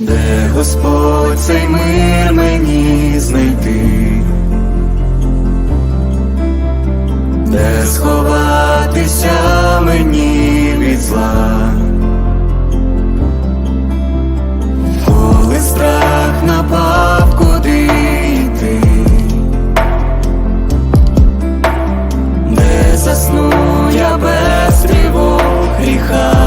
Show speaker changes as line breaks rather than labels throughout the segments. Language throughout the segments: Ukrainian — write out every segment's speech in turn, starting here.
де Господь цей мир мені знайти, де сховатися мені від зла, коли страх напав куди йти, де засну я без тривог гріха.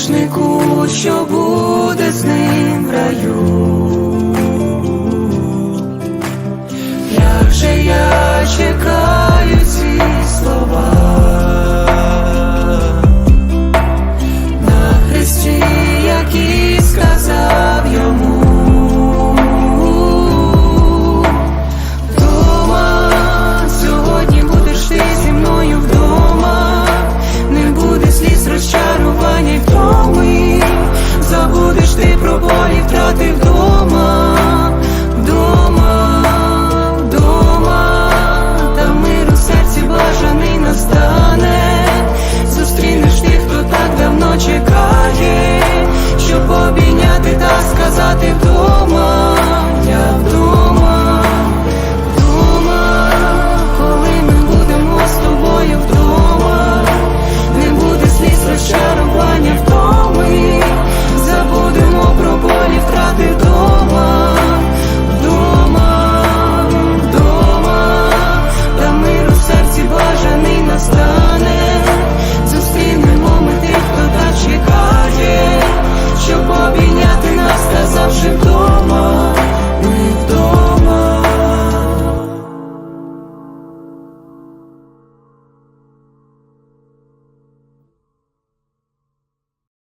грішнику, що був.